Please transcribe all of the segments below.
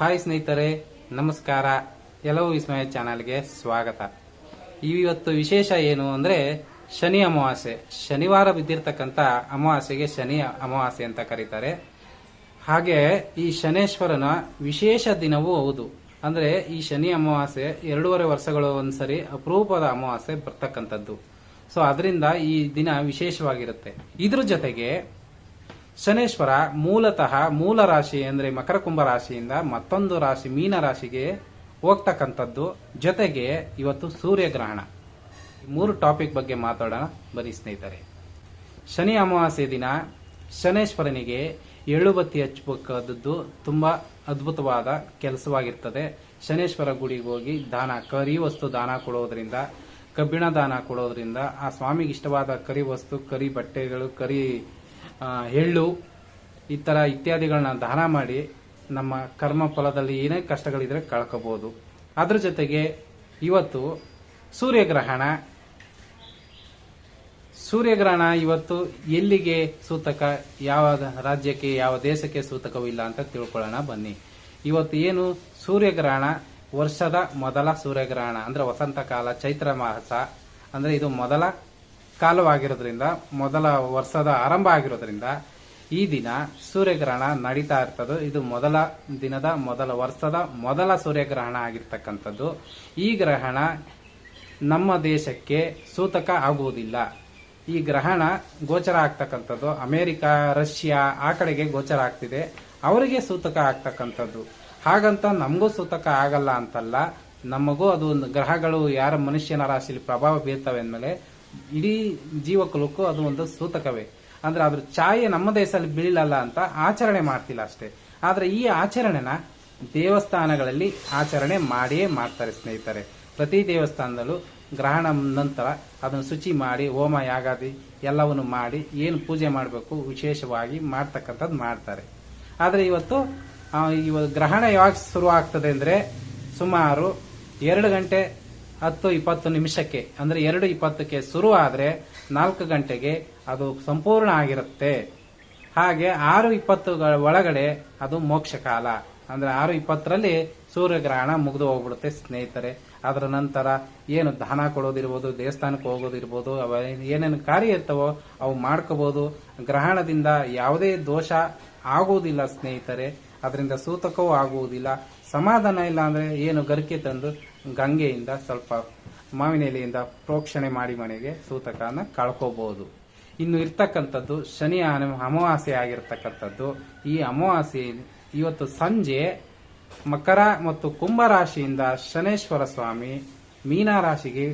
Hi ಸ್ನೇಹಿತರೆ, ನಮಸ್ಕಾರ. ಎಲ್ಲವೂ ವಿಸ್ಮಯ ಚಾನಲ್ಗೆ ಸ್ವಾಗತ. ಇವತ್ತು ವಿಶೇಷ ಏನು ಅಂದ್ರೆ ಶನಿ ಅಮಾವಾಸ್ಯೆ. ಶನಿವಾರ ಬಿದ್ದಿರ್ತಕ್ಕಂಥ ಅಮಾವಾಸ್ಯೆಗೆ ಶನಿ ಅಮಾವಾಸ್ಯೆ ಅಂತ ಕರೀತಾರೆ. ಹಾಗೆ ಈ ಶನೇಶ್ವರನ ವಿಶೇಷ ದಿನವೂ ಹೌದು. ಅಂದ್ರೆ ಈ ಶನಿ ಅಮಾವಾಸ್ಯೆ ಎರಡೂವರೆ ವರ್ಷಗಳು ಒಂದ್ಸರಿ ಅಪರೂಪದ ಅಮಾವಾಸ್ಯೆ ಬರ್ತಕ್ಕಂಥದ್ದು. ಸೊ ಅದರಿಂದ ಈ ದಿನ ವಿಶೇಷವಾಗಿರುತ್ತೆ. ಇದ್ರ ಜೊತೆಗೆ ಶನೇಶ್ವರ ಮೂಲತಃ ಮೂಲ ರಾಶಿ ಅಂದ್ರೆ ಮಕರ ಕುಂಭ ರಾಶಿಯಿಂದ ಮತ್ತೊಂದು ರಾಶಿ ಮೀನ ರಾಶಿಗೆ ಹೋಗ್ತಕ್ಕಂಥದ್ದು. ಜೊತೆಗೆ ಇವತ್ತು ಸೂರ್ಯಗ್ರಹಣ. ಮೂರು ಟಾಪಿಕ್ ಬಗ್ಗೆ ಮಾತಾಡೋಣ. ಬರೀ ಸ್ನೇಹಿತರೆ. ಶನಿ ಅಮಾವಾಸ್ಯೆ ದಿನ ಶನೇಶ್ವರನಿಗೆ ಎಳ್ಳು ಬತ್ತಿ ಹಚ್ಚಬೇಕಾದದ್ದು ತುಂಬಾ ಅದ್ಭುತವಾದ ಕೆಲಸವಾಗಿರ್ತದೆ. ಶನೇಶ್ವರ ಗುಡಿಗೆ ಹೋಗಿ ದಾನ, ಕರಿ ವಸ್ತು ದಾನ ಕೊಡೋದ್ರಿಂದ, ಕಬ್ಬಿಣ ದಾನ ಕೊಡೋದ್ರಿಂದ ಆ ಸ್ವಾಮಿಗೆ ಇಷ್ಟವಾದ ಕರಿ ವಸ್ತು, ಕರಿ ಬಟ್ಟೆಗಳು, ಕರಿ ಎಳ್ಳು, ಈ ಥರ ಇತ್ಯಾದಿಗಳನ್ನ ದಾನ ಮಾಡಿ ನಮ್ಮ ಕರ್ಮ ಫಲದಲ್ಲಿ ಏನೇ ಕಷ್ಟಗಳಿದ್ರೆ ಕಳ್ಕೋಬೋದು. ಅದ್ರ ಜೊತೆಗೆ ಇವತ್ತು ಸೂರ್ಯಗ್ರಹಣ. ಸೂರ್ಯಗ್ರಹಣ ಇವತ್ತು ಎಲ್ಲಿಗೆ ಸೂತಕ? ಯಾವ ರಾಜ್ಯಕ್ಕೆ, ಯಾವ ದೇಶಕ್ಕೆ ಸೂತಕವಿಲ್ಲ ಅಂತ ತಿಳ್ಕೊಳ್ಳೋಣ ಬನ್ನಿ. ಇವತ್ತು ಏನು? ಸೂರ್ಯಗ್ರಹಣ, ವರ್ಷದ ಮೊದಲ ಸೂರ್ಯಗ್ರಹಣ, ಅಂದ್ರೆ ವಸಂತ ಕಾಲ, ಚೈತ್ರ ಮಾಸ, ಅಂದ್ರೆ ಇದು ಮೊದಲ ಕಾಲವಾಗಿರೋದ್ರಿಂದ, ಮೊದಲ ವರ್ಷದ ಆರಂಭ ಆಗಿರೋದ್ರಿಂದ, ಈ ದಿನ ಸೂರ್ಯಗ್ರಹಣ ನಡೀತಾ ಇರ್ತದೆ. ಇದು ಮೊದಲ ದಿನದ ಮೊದಲ ವರ್ಷದ ಮೊದಲ ಸೂರ್ಯಗ್ರಹಣ ಆಗಿರ್ತಕ್ಕಂಥದ್ದು. ಈ ಗ್ರಹಣ ನಮ್ಮ ದೇಶಕ್ಕೆ ಸೂತಕ ಆಗುವುದಿಲ್ಲ. ಈ ಗ್ರಹಣ ಗೋಚರ ಆಗ್ತಕ್ಕಂಥದ್ದು. ಅಮೆರಿಕ, ರಷ್ಯಾ ಆ ಕಡೆಗೆ ಗೋಚರ ಆಗ್ತಿದೆ. ಅವರಿಗೆ ಸೂತಕ ಆಗ್ತಕ್ಕಂಥದ್ದು. ಹಾಗಂತ ನಮಗೂ ಸೂತಕ ಆಗಲ್ಲ ಅಂತಲ್ಲ, ನಮಗೂ ಅದು ಒಂದು ಗ್ರಹಗಳು ಯಾರ ಮನುಷ್ಯನ ರಾಶಿಯಲ್ಲಿ ಪ್ರಭಾವ ಬೀರ್ತವೆ ಅಂದಮೇಲೆ ಇಡೀ ಜೀವಕುಲಕ್ಕೂ ಅದು ಒಂದು ಸೂತಕವೇ. ಅಂದ್ರೆ ಅದ್ರ ಛಾಯೆ ನಮ್ಮ ದೇಶದಲ್ಲಿ ಬೀಳಲ್ಲ ಅಂತ ಆಚರಣೆ ಮಾಡ್ತಿಲ್ಲ ಅಷ್ಟೇ. ಆದ್ರೆ ಈ ಆಚರಣೆನ ದೇವಸ್ಥಾನಗಳಲ್ಲಿ ಆಚರಣೆ ಮಾಡಿಯೇ ಮಾಡ್ತಾರೆ ಸ್ನೇಹಿತರೆ. ಪ್ರತಿ ದೇವಸ್ಥಾನದಲ್ಲೂ ಗ್ರಹಣ ನಂತರ ಅದನ್ನು ಶುಚಿ ಮಾಡಿ, ಹೋಮ ಯಾಗಾದಿ ಎಲ್ಲವನ್ನು ಮಾಡಿ ಏನು ಪೂಜೆ ಮಾಡಬೇಕು ವಿಶೇಷವಾಗಿ ಮಾಡ್ತಕ್ಕಂಥದ್ದು ಮಾಡ್ತಾರೆ. ಆದರೆ ಇವತ್ತು ಇವತ್ತು ಗ್ರಹಣ ಯಾವಾಗ ಶುರು ಆಗ್ತದೆ ಅಂದರೆ ಸುಮಾರು ಎರಡು ಗಂಟೆ ಹತ್ತು ಇಪ್ಪತ್ತು ನಿಮಿಷಕ್ಕೆ, ಅಂದ್ರೆ ಎರಡು ಇಪ್ಪತ್ತಕ್ಕೆ ಶುರು ಆದ್ರೆ ನಾಲ್ಕು ಗಂಟೆಗೆ ಅದು ಸಂಪೂರ್ಣ ಆಗಿರುತ್ತೆ. ಹಾಗೆ ಆರು ಇಪ್ಪತ್ತುಗಳ ಒಳಗಡೆ ಅದು ಮೋಕ್ಷ ಕಾಲ. ಅಂದ್ರೆ ಆರು ಇಪ್ಪತ್ತರಲ್ಲಿ ಸೂರ್ಯಗ್ರಹಣ ಮುಗಿದು ಹೋಗ್ಬಿಡುತ್ತೆ ಸ್ನೇಹಿತರೆ. ಅದರ ನಂತರ ಏನು ದಾನ ಕೊಡೋದಿರ್ಬೋದು, ದೇವಸ್ಥಾನಕ್ಕೆ ಹೋಗೋದಿರ್ಬೋದು, ಅವ ಏನೇನು ಕಾರ್ಯ ಇರ್ತವೋ ಅವು ಮಾಡ್ಕೋಬಹುದು ಗ್ರಹಣದಿಂದ ಯಾವುದೇ ದೋಷ ಆಗುವುದಿಲ್ಲ ಸ್ನೇಹಿತರೆ. ಅದರಿಂದ ಸೂತಕವೂ ಆಗುವುದಿಲ್ಲ. ಸಮಾಧಾನ ಇಲ್ಲ ಅಂದ್ರೆ ಏನು ಗರಿಕೆ ತಂದು ಗಂಗೆಯಿಂದ ಸ್ವಲ್ಪ ಮಾವಿನ ಎಲೆಯಿಂದ ಪ್ರೋಕ್ಷಣೆ ಮಾಡಿ ಮನೆಗೆ ಸೂತಕನ ಕಳ್ಕೋಬಹುದು ಇನ್ನು ಇರ್ತಕ್ಕಂಥದ್ದು ಶನಿ ಅಮಾವಾಸ್ಯೆ ಆಗಿರ್ತಕ್ಕಂಥದ್ದು. ಈ ಅಮಾವಾಸ್ಯೆ ಇವತ್ತು ಸಂಜೆ ಮಕರ ಮತ್ತು ಕುಂಭ ರಾಶಿಯಿಂದ ಶನೇಶ್ವರ ಸ್ವಾಮಿ ಮೀನ ರಾಶಿಗೆ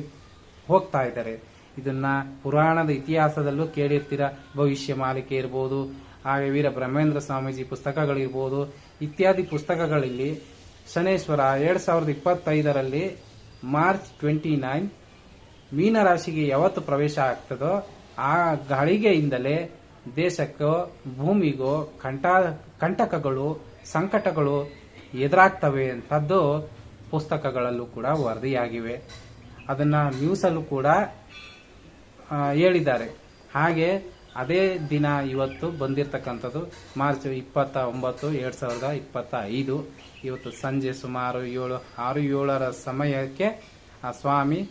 ಹೋಗ್ತಾ ಇದ್ದಾರೆ. ಇದನ್ನ ಪುರಾಣದ ಇತಿಹಾಸದಲ್ಲೂ ಕೇಳಿರ್ತೀರ. ಭವಿಷ್ಯ ಮಾಲಿಕೆ ಇರ್ಬೋದು, ಹಾಗೆ ವೀರ ಬ್ರಹ್ಮೇಂದ್ರ ಸ್ವಾಮೀಜಿ ಪುಸ್ತಕಗಳಿರ್ಬೋದು. ಇತ್ಯಾದಿ ಪುಸ್ತಕಗಳಲ್ಲಿ ಶನೇಶ್ವರ ಎರಡ್ ಸಾವಿರದ ಇಪ್ಪತ್ತೈದರಲ್ಲಿ ಮಾರ್ಚ್ ಟ್ವೆಂಟಿ ನೈನ್ ಮೀನರಾಶಿಗೆ ಯಾವತ್ತು ಪ್ರವೇಶ ಆಗ್ತದೋ ಆ ಗಳಿಗೆಯಿಂದಲೇ ದೇಶಕ್ಕೂ, ಭೂಮಿಗೋ ಕಂಟ ಕಂಟಕಗಳು, ಸಂಕಟಗಳು ಎದುರಾಗ್ತವೆ ಅಂತದ್ದು ಪುಸ್ತಕಗಳಲ್ಲೂ ಕೂಡ ವರದಿಯಾಗಿವೆ. ಅದನ್ನ ನ್ಯೂಸಲ್ಲೂ ಕೂಡ ಹೇಳಿದ್ದಾರೆ. ಹಾಗೆ ಅದೇ ದಿನ ಇವತ್ತು ಬಂದಿರತಕ್ಕಂಥದ್ದು ಮಾರ್ಚ್ ಇಪ್ಪತ್ತ ಒಂಬತ್ತು, ಎರಡ್ ಸಾವಿರದ ಇಪ್ಪತ್ತ ಐದು. ಇವತ್ತು ಸಂಜೆ ಸುಮಾರು ಏಳು, ಆರು, ಏಳರ ಸಮಯಕ್ಕೆ, ಆ, ಸ್ವಾಮಿ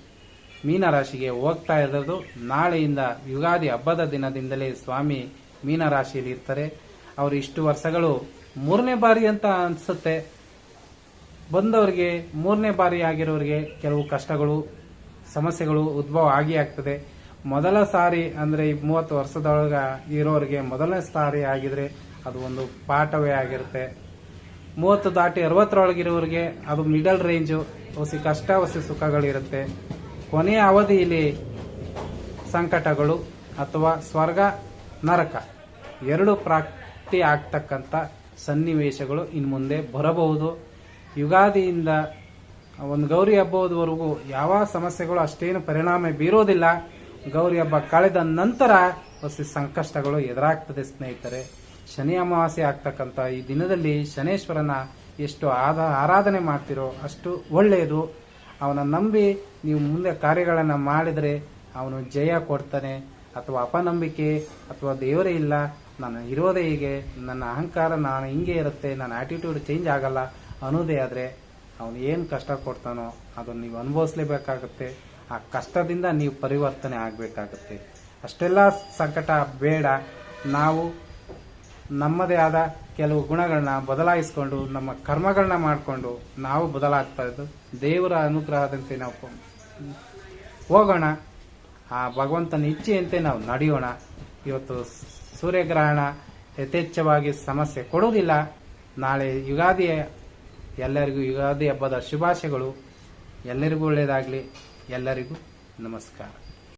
ಮೀನರಾಶಿಗೆ ಹೋಗ್ತಾ ಇರೋದು. ನಾಳೆಯಿಂದ ಯುಗಾದಿ ಹಬ್ಬದ ದಿನದಿಂದಲೇ ಸ್ವಾಮಿ ಮೀನರಾಶಿಯಲ್ಲಿ ಇರ್ತಾರೆ. ಅವರು ಇಷ್ಟು ವರ್ಷಗಳು ಮೂರನೇ ಬಾರಿ ಅಂತ ಅನ್ಸುತ್ತೆ. ಬಂದವರಿಗೆ ಮೂರನೇ ಬಾರಿ ಆಗಿರೋರಿಗೆ ಕೆಲವು ಕಷ್ಟಗಳು, ಸಮಸ್ಯೆಗಳು ಉದ್ಭವ ಆಗಿ ಆಗ್ತದೆ. ಮೊದಲ ಸಾರಿ ಅಂದ್ರೆ ಈ ಮೂವತ್ತು ವರ್ಷದೊಳಗ ಇರೋರಿಗೆ ಮೊದಲನೇ ಸಾರಿ ಆಗಿದ್ರೆ ಅದು ಒಂದು ಪಾಠವೇ ಆಗಿರುತ್ತೆ. ಮೂವತ್ತು ದಾಟಿ ಅರವತ್ತರೊಳಗಿರೋರಿಗೆ ಅದು ಮಿಡಲ್ ರೇಂಜು ಹೊಸಿ ಕಷ್ಟ ಹೊಸಿ ಸುಖಗಳಿರುತ್ತೆ. ಕೊನೆಯ ಅವಧಿಯಲ್ಲಿ ಸಂಕಟಗಳು ಅಥವಾ ಸ್ವರ್ಗ, ನರಕ ಎರಡು ಪ್ರಾಪ್ತಿ ಆಗ್ತಕ್ಕಂಥ ಸನ್ನಿವೇಶಗಳು ಇನ್ನು ಮುಂದೆ ಬರಬಹುದು. ಯುಗಾದಿಯಿಂದ ಒಂದು ಗೌರಿ ಹಬ್ಬದವರೆಗೂ ಯಾವ ಸಮಸ್ಯೆಗಳು ಅಷ್ಟೇನು ಪರಿಣಾಮ ಬೀರೋದಿಲ್ಲ. ಗೌರಿ ಹಬ್ಬ ಕಳೆದ ನಂತರ ಹೊಸ ಸಂಕಷ್ಟಗಳು ಎದುರಾಗ್ತದೆ ಸ್ನೇಹಿತರೆ. ಶನಿ ಅಮಾವಾಸ್ಯೆ ಆಗ್ತಕ್ಕಂಥ ಈ ದಿನದಲ್ಲಿ ಶನೇಶ್ವರನ ಎಷ್ಟು ಆದ ಆರಾಧನೆ ಮಾಡ್ತಿರೋ ಅಷ್ಟು ಒಳ್ಳೆಯದು. ಅವನ ನಂಬಿ ನೀವು ಮುಂದೆ ಕಾರ್ಯಗಳನ್ನು ಮಾಡಿದರೆ ಅವನು ಜಯ ಕೊಡ್ತಾನೆ. ಅಥವಾ ಅಪನಂಬಿಕೆ ಅಥವಾ ದೇವರೇ ಇಲ್ಲ, ನಾನು ಇರೋದೇ ಹೀಗೆ, ನನ್ನ ಅಹಂಕಾರ ನಾನು ಹಿಂಗೆ ಇರುತ್ತೆ, ನನ್ನ ಆಟಿಟ್ಯೂಡ್ ಚೇಂಜ್ ಆಗಲ್ಲ ಅನ್ನೋದೇ ಆದರೆ ಅವನು ಏನು ಕಷ್ಟ ಕೊಡ್ತಾನೋ ಅದನ್ನು ನೀವು ಅನುಭವಿಸ್ಲೇಬೇಕಾಗತ್ತೆ. ಆ ಕಷ್ಟದಿಂದ ನೀವು ಪರಿವರ್ತನೆ ಆಗಬೇಕಾಗುತ್ತೆ. ಅಷ್ಟೆಲ್ಲ ಸಂಕಟ ಬೇಡ. ನಾವು ನಮ್ಮದೇ ಆದ ಕೆಲವು ಗುಣಗಳನ್ನ ಬದಲಾಯಿಸಿಕೊಂಡು, ನಮ್ಮ ಕರ್ಮಗಳನ್ನ ಮಾಡಿಕೊಂಡು ನಾವು ಬದಲಾಗ್ತಾ ಇದ್ದು ದೇವರ ಅನುಗ್ರಹದಂತೆ ನಾವು ಹೋಗೋಣ. ಆ ಭಗವಂತನ ಇಚ್ಛೆಯಂತೆ ನಾವು ನಡೆಯೋಣ. ಇವತ್ತು ಸೂರ್ಯಗ್ರಹಣ ಯಥೇಚ್ಛವಾಗಿ ಸಮಸ್ಯೆ ಕೊಡುವುದಿಲ್ಲ. ನಾಳೆ ಯುಗಾದಿ ಎಲ್ಲರಿಗೂ ಯುಗಾದಿ ಹಬ್ಬದ ಶುಭಾಶಯಗಳು. ಎಲ್ಲರಿಗೂ ಒಳ್ಳೆಯದಾಗಲಿ. ಎಲ್ಲರಿಗೂ ನಮಸ್ಕಾರ.